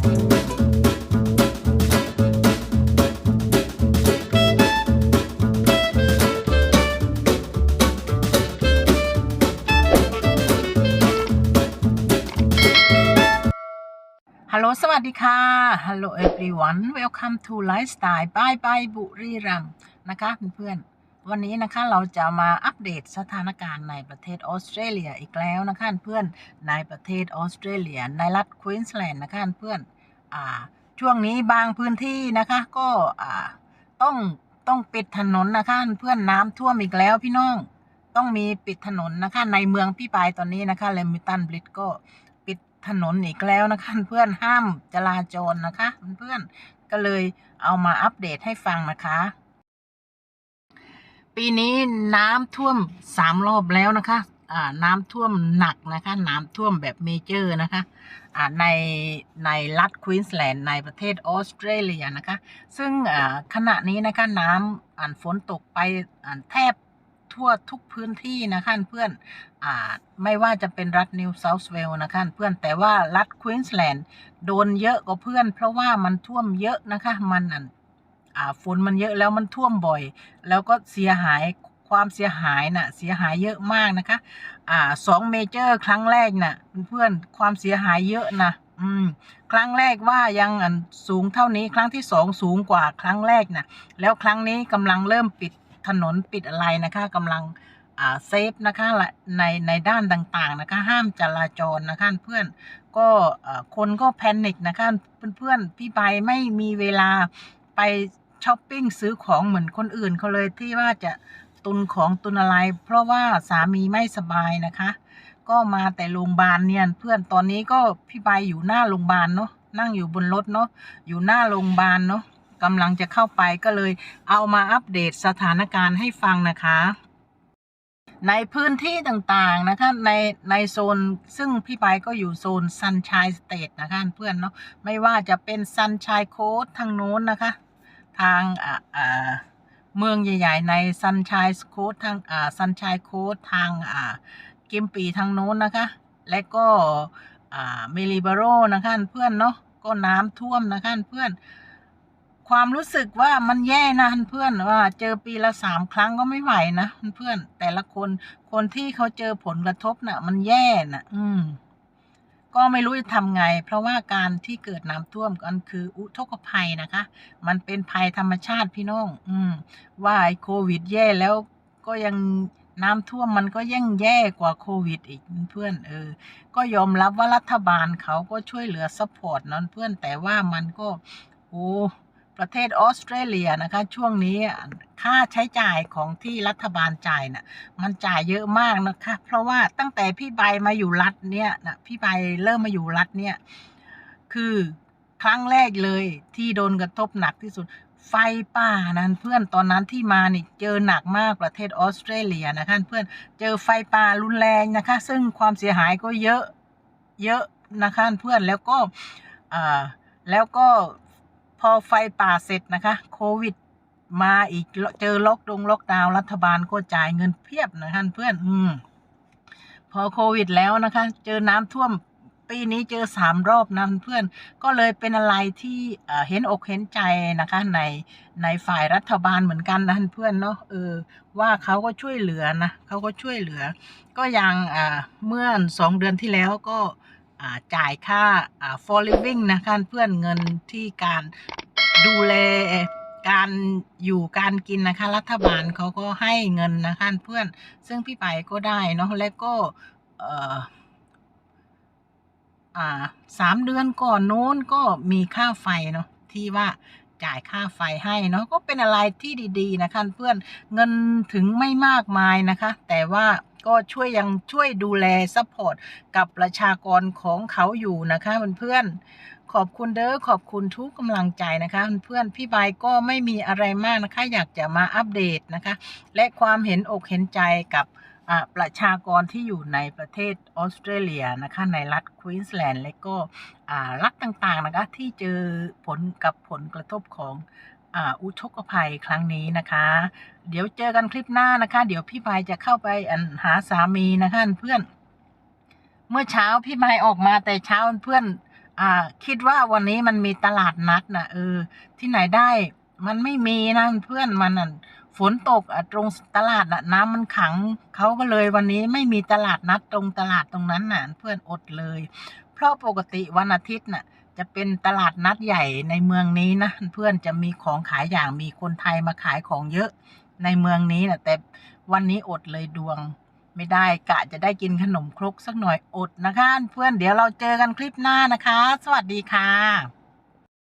ฮัลโหล สวัสดีค่ะ ฮัลโหล everyone welcome to lifestyle bye bye บุรีรัมนะคะเพื่อนๆ วันนี้นะคะเราจะมาอัปเดตสถานการณ์ในประเทศออสเตรเลียอีกแล้วนะคะเพื่อนในประเทศออสเตรเลียในรัฐควีนสแลนด์นะคะเพื่อนอ่าช่วงนี้บางพื้นที่นะคะก็อ่าต้องต้องปิดถนนนะคะเพื่อนน้ำท่วมอีกแล้วพี่น้องต้องมีปิดถนนนะคะในเมืองพี่ปายตอนนี้นะคะเลมิตันบริดก็ปิดถนนอีกแล้วนะคะเพื่อนห้ามจราจรนะคะเพื่อนก็เลยเอามาอัปเดตให้ฟังนะคะ ปีนี้น้ำท่วมสามรอบแล้วนะคะอ่าน้ำท่วมหนักนะคะ น้ำท่วมแบบเมเจอร์นะคะอ่าในในรัฐควีนสแลนด์ในประเทศออสเตรเลียนะคะ ซึ่งอ่าขณะนี้นะคะน้ำอ่านฝนตกไปอ่านแทบทั่วทุกพื้นที่นะคะเพื่อนอ่าไม่ว่าจะเป็นรัฐนิวเซาท์เวลนะคะเพื่อนแต่ว่ารัฐควีนสแลนด์โดนเยอะกว่าเพื่อน เพราะว่ามันท่วมเยอะนะคะมันอะอ่า ฝนมันเยอะแล้วมันท่วมบ่อย แล้วก็เสียหายความเสียหายน่ะเสียหายเยอะมากนะคะ อ่าสองเมเจอร์ครั้งแรกน่ะเพื่อนความเสียหายเยอะนะอืมครั้งแรกว่ายังสูงเท่านี้ครั้งที่สองสูงกว่าครั้งแรกน่ะแล้วครั้งนี้กำลังเริ่มปิดถนนปิดอะไรนะคะกำลังอ่าเซฟนะคะและในในด้านต่างๆนะคะห้ามจราจรนะคะเพื่อนก็คนก็แพนิคนะคะเพื่อนๆพี่ไปไม่มีเวลาไป ช้อปปิ้งซื้อของเหมือนคนอื่นเขาเลยที่ว่าจะตุนของตุนอะไร เพราะว่าสามีไม่สบายนะคะ ก็มาแต่โรงพยาบาลเนี่ยเพื่อนตอนนี้ก็พี่ใบอยู่หน้าโรงพยาบาลเนาะนั่งอยู่บนรถเนาะอยู่หน้าโรงพยาบาลเนาะกำลังจะเข้าไปก็เลยเอามาอัปเดตสถานการณ์ให้ฟังนะคะ ในพื้นที่ต่างๆนะคะในในโซนซึ่งพี่ไปก็อยู่โซนซันช i ยสเต e นะคะเพื่อนเนาะไม่ว่าจะเป็นซันช i ยโค s ทางโน้นนะคะ ทางอ่าอ่าเมืองใหญ่ ๆ ในซันช i ยโค s ทางอ่าซันช i ยโค s ทางอ่ากิมปีทางโน้นนะคะ และก็อ่าเมลิบาโรนะคะเพื่อนเนาะก็น้ำท่วมนะคะเพื่อน ความรู้สึกว่ามันแย่นะเพื่อนว่าเจอปีละสามครั้งก็ไม่ไหวนะเพื่อนแต่ละคนคนที่เขาเจอผลกระทบน่ะ มันแย่น่ะ อืม ก็ไม่รู้จะทำไง เพราะว่าการที่เกิดน้ำท่วมกันคืออุทกภัยนะคะ มันเป็นภัยธรรมชาติพี่น้อง อืม ว่าไอ้โควิดแย่แล้วก็ยังน้ำท่วมมันก็ยังแย่กว่าโควิดอีกเพื่อนเออ ก็ยอมรับว่ารัฐบาลเขาก็ช่วยเหลือซัพพอร์ตนั้นเพื่อนแต่ว่ามันก็ โอ้ ประเทศออสเตรเลียนะคะ ช่วงนี้ค่าใช้จ่ายของที่รัฐบาลจ่ายน่ะมันจ่ายเยอะมากนะคะ เพราะว่าตั้งแต่พี่ใบมาอยู่รัฐเนี่ยนะพี่ใบเริ่มมาอยู่รัฐเนี่ย คือครั้งแรกเลยที่โดนกระทบหนักที่สุด ไฟป่านั้นเพื่อนตอนนั้นที่มานี่เจอหนักมากประเทศออสเตรเลียนะคะเพื่อนเจอไฟป่ารุนแรงนะคะ ซึ่งความเสียหายก็เยอะเยอะนะคะเพื่อนแล้วก็อ่าแล้วก็ พอไฟป่าเสร็จนะคะ โควิดมาอีกเจอล็อกดงล็อกดาวน์รัฐบาลก็จ่ายเงินเพียบนะคะเพื่อน อืม พอโควิดแล้วนะคะ เจอน้ำท่วมปีนี้เจอสามรอบนะเพื่อนก็เลยเป็นอะไรที่เห็นอกเห็นใจนะคะ ในในฝ่ายรัฐบาลเหมือนกันนะเพื่อนเนาะเออว่าเขาก็ช่วยเหลือนะเขาก็ช่วยเหลือ ก็ยังอ่าเมื่อสองเดือนที่แล้วก็ จ่ายค่าอ่า for living นะคะเพื่อนเงินที่การดูแลการอยู่การกินนะคะ รัฐบาลเขาก็ให้เงินนะคะเพื่อนซึ่งพี่ไปก็ได้เนาะและก็สามเดือนก่อนโน้นก็มีค่าไฟเนาะที่ว่าจ่ายค่าไฟให้เนาะก็เป็นอะไรที่ดี ๆ นะคะเพื่อนเงินถึงไม่มากมายนะคะ แต่ว่า ก็ช่วยยังช่วยดูแลซัพพอร์ตกับประชากรของเขาอยู่นะคะเพื่อนๆขอบคุณเด้อขอบคุณทุกกำลังใจนะคะเพื่อนๆพี่ใบก็ไม่มีอะไรมากนะคะ อยากจะมาอัปเดตนะคะ และความเห็นอกเห็นใจกับประชากรที่อยู่ในประเทศออสเตรเลียนะคะในรัฐควีนสแลนด์และก็รัฐต่างๆนะคะที่เจอผลกับผลกระทบของ อุทกภัยครั้งนี้นะคะ เดี๋ยวเจอกันคลิปหน้านะคะ เดี๋ยวพี่พายจะเข้าไปอันหาสามีนะคะเพื่อน เมื่อเช้าพี่พายออกมาแต่เช้าเพื่อนอ่าคิดว่าวันนี้มันมีตลาดนัดนะเออ ที่ไหนได้มันไม่มีนะเพื่อนมันฝนตกตรงตลาดน่ะน้ำมันขังเขาก็เลยวันนี้ไม่มีตลาดนัดตรงตลาดตรงนั้นน่ะเพื่อนอดเลย เพราะปกติวันอาทิตย์น่ะ จะเป็นตลาดนัดใหญ่ในเมืองนี้นะเพื่อนจะมีของขายอย่างมีคนไทยมาขายของเยอะในเมืองนี้นะแต่วันนี้อดเลยดวง ไม่ได้กะจะได้กินขนมครกสักหน่อยอดนะคะ เพื่อนเดี๋ยวเราเจอกันคลิปหน้านะคะ สวัสดีค่ะ